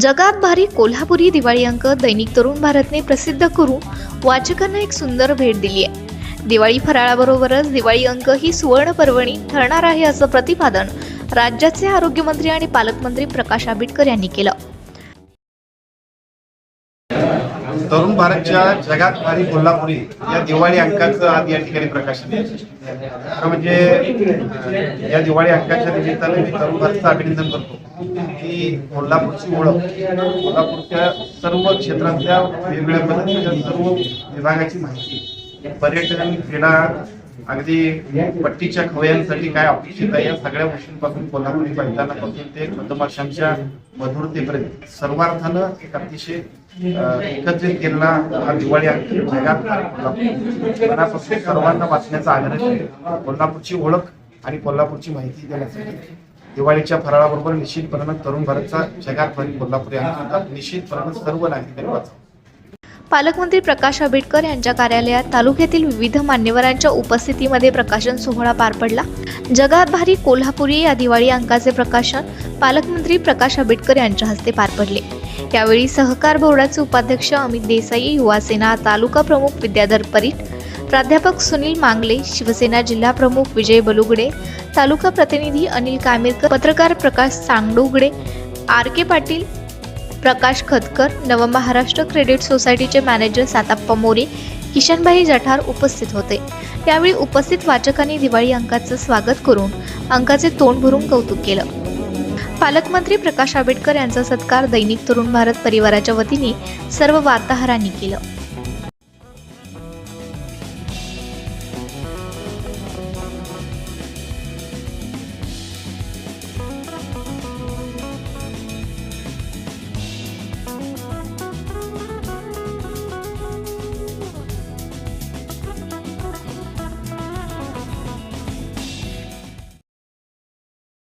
जगात भारी कोल्हापुरी दिवाळी अंक दैनिक तरुण भारतने प्रसिद्ध करून वाचकांना एक सुंदर भेट दिली आहे. दिवाळी फराळाबरोबरच दिवाळी अंक ही सुवर्ण पर्वणी ठरणार आहे असं प्रतिपादन राज्याचे आरोग्यमंत्री आणि पालकमंत्री प्रकाश आंबेडकर यांनी केलं. तरुण भारतच्या जगात भारी कोल्हापुरी या दिवाळी अंकाचं आज या ठिकाणी प्रकाशन म्हणजे या दिवाळी अंकाच्या निमित्ताने मी तरुण भारतचं अभिनंदन करतो. की कोल्हापूरची ओळख कोल्हापूरच्या सर्व क्षेत्रातल्या वेगवेगळ्या पद्धतीच्या सर्व विभागाची माहिती. पर्यटन क्रीडा अगदी पट्टीच्या खवयांसाठी काय अपेक्षित आहे या सगळ्या गोष्टींपासून कोल्हापुरी मैदानापासून ते मधमाशांच्या मधुरतेपर्यंत. सर्वार्थानं एक अतिशय एकत्रित केलेला हा दिवाळी अंक जगात मनापासून सर्वांना वाचण्याचा आग्रह कोल्हापूरची ओळख आणि कोल्हापूरची माहिती देण्यासाठी. दिवाळीच्या फराळाबरोबर निश्चितपणे तरुण भारतचा जगात भारी निश्चितपणे सर्व नागरिकांनी वाचावा पालकमंत्री प्रकाश आंबेडकर यांच्या कार्यालयात तालुक्यातील विविध मान्यवरांच्या उपस्थितीमध्ये प्रकाशन सोहळा पार पडला. जगात भारी कोल्हापुरी या दिवाळी अंकाचे प्रकाशन पालकमंत्री प्रकाश आंबेडकर यांच्या हस्ते पार पडले. यावेळी सहकार बोर्डाचे उपाध्यक्ष अमित देसाई युवासेना तालुका प्रमुख विद्याधर परीट प्राध्यापक सुनील मांगले शिवसेना जिल्हा प्रमुख विजय बलुगडे तालुका प्रतिनिधी अनिल कामेरकर पत्रकार Prakash Sangdugade R K Patil Prakash Khatkar Navmaharashtra credit सोसायटीचे मॅनेजर साताप्पा मोरे किशनभाई जठार उपस्थित होते. यावेळी उपस्थित वाचकांनी दिवाळी अंकाचं स्वागत करून अंकाचे तोंड भरून कौतुक केलं. पालकमंत्री प्रकाश आंबेडकर यांचा सत्कार दैनिक तरुण भारत परिवाराच्या वतीने सर्व वार्ताहरांनी केलं.